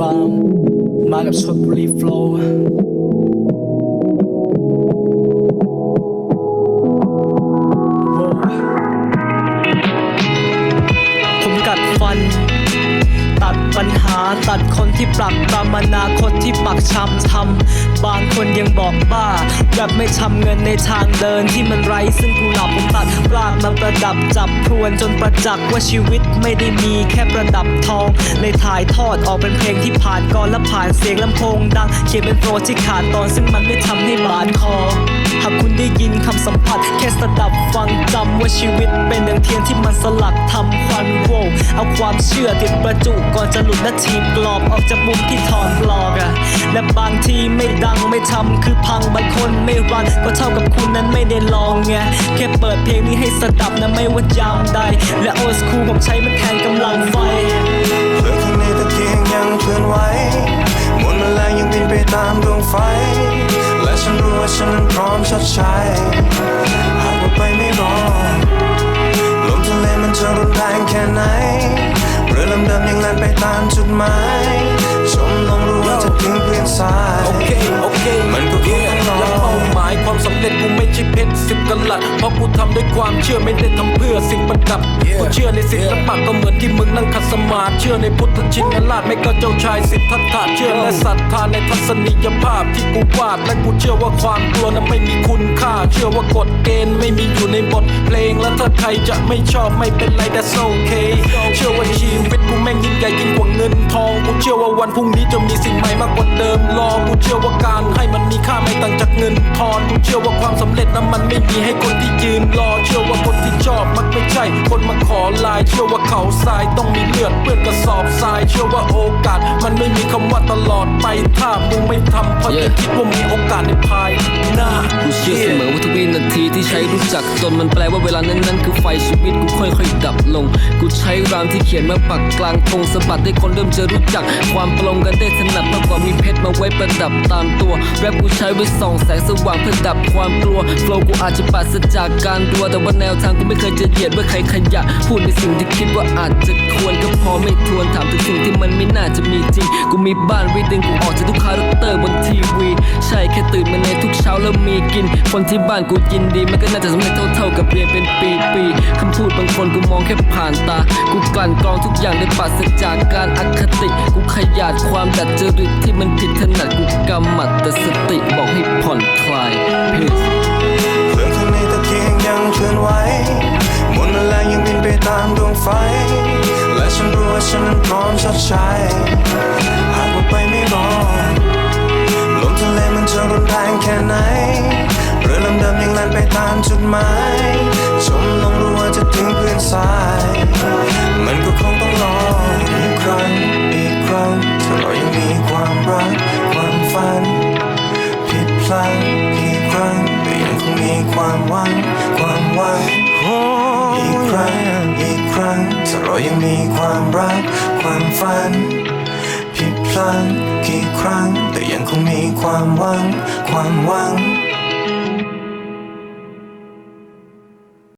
รัมมากับชนบุรีโฟล์ผมกัดฟัน ตัดปัญหาตัดคนที่ปรักปรำอนาคตที่ปักช้ำทำบ คนยังบอกบ้าแบบไม่ทำเงินในทางเดินที่มันไร้ซึ่งกูหลับผมตัดรากมาประดับจับพรวนจนประจักษ์ว่าชีวิตไม่ได้มีแค่ประดับทองเลยถ่ายทอดออกเป็นเพลงที่ผ่านก่อนและผ่านเสียงลำโพงดังเขียนเป็นโปรที่ขาดตอนซึ่งมันไม่ทำให้บาดคอหากคุณได้ยินคำสัมผัสแค่สดับฟังจำว่าชีวิตเป็นอย่างเทียนที่มัน สลักทำควันโวเอาความเชื่อติดประจุก่อนจะหลุดและทีบกรอบออกจากมุมที่ถอนปลอกอะและบางทีไม่ดังไม่ทำคือพังบางคนไม่รันก็เท่ากับคุณนั้นไม่ได้ลองไงแค่เปิดเพลงนี้ให้สดับนะไม่ว่ายามใด และโอสคูผมใช้มันแทนกำลังไฟเพลิงข้างในตะเกียงยังเคลื่อนไหวมวลแมลงยังบินไปตามดวงไฟ และฉันรู้ว่าฉันนั้นพร้อมชดใช้ ตามจุดหมายชมลองรู้ว่าจะเพียงเพียงสายาหมายความสำเร็จกูไม่ใช่เพชรสิบกะลัด เพราะกูทำด้วยความเชื่อไม่ได้ทำเพื่อสิ่งประดับกูเชื่อในศิลปะก็เหมือนที่มึงนั่งขัดสมาธิเชื่อในพุทธชินราชไม่ก็เจ้าชายสิทธัตถะเชื่อและศรัทธาในทัศนียภาพที่กูวาดและกูเชื่อว่าความกลัวนั้นไม่มีคุณค่า เชื่อว่ากฎเกณฑ์ไม่มีอยู่ในบทเพลงและถ้าใครจะไม่ชอบไม่เป็นไร that's okay เชื่อว่าชีวิตกูแม่งยิ่งใหญ่ยิ่งกว่าเงินทองกู เชื่อว่าวันพรุ่งนี้จะมีสิ่งใหม่มากกว่าเดิมรอกูเชื่อว่าการให้มันมีค่าไม่ต่างจากเงินทอนกูเชื่อว่าความสำเร็จนั้นมันไม่มีให้คนที่ยืนรอ เชื่อว่าคนที่ชอบมักไม่ใช่ คนมาขอไลน์เชื่อว่าเขาทรายต้องมีเลือดเปื้อนกระสอบทราย เชื่อว่าโอกาส มันไม่มีคำว่าตลอดไปถ้ามึงไม่ทำเพราะยังคิดว่ามีโอกาสในภายหน้ากูเชื่อเสมอว่า ที่ใช้รู้จักตนมันแปลว่าเวลานั้นนั้นคือไฟชีวิตกูค่อยๆ ดับลง กูใช้รามที่เขียนมาปักกลางธงสะบัดให้คนเริ่มจะรู้จัก ความปลงกันได้ถนัดมากกว่ามีเพชรมาไว้ประดับตามตัว แรปกูใช้ไว้ส่องแสงสว่างเพื่อดับความกลัวโฟล์กูอาจจะปราศจากการดัวแต่ว่าแนวทางกูไม่เคยจะเหยียดว่าใครขยะ พูดในสิ่งที่คิดว่าอาจจะควรก็ ไม่ทวนถามถึงสิ่งที่มันไม่น่าจะมีจริง กูมีบ้านวิดึงกูออกจากทุกคาแรคเตอร์บนทีวี ใช่แค่ตื่นมาในทุกเช้าแล้วมีกิน คนที่บ้านกูยินดี มันก็น่าจะสำเร็จเท่าๆกับเรียนเป็นปีๆคำพูดบางคนกูมองแค่ผ่านตา กูกลั่นกรองทุกอย่างด้วยปราศจากการอคติ กูขยาดความดัดจริตที่มันผิดถนัดกูกำหมัดแต่สติบอกให้ผ่อนคลายเพลิงข้างในตะเกียงยังเคลื่อนไหวมวลแมลงยังบินไปตามดวงไฟ ฉันรู้ว่าฉันนั้นพร้อมชดใช้หากว่าไปไม่รอดลมทะเลมันจะรุนแรงแค่ไหนเรือลำเดิมยังแล่นไปตามจุดหมายจมลงรู้ว่าจะถึงเพื่อนสาย มันก็คงต้องรออีกครั้งอีกครั้งถ้าเรายังมีความรัก ความรัก ความฝัน ผิดพลังกี่ครั้ง แต่ยังคงมีความหวัง ความหวัง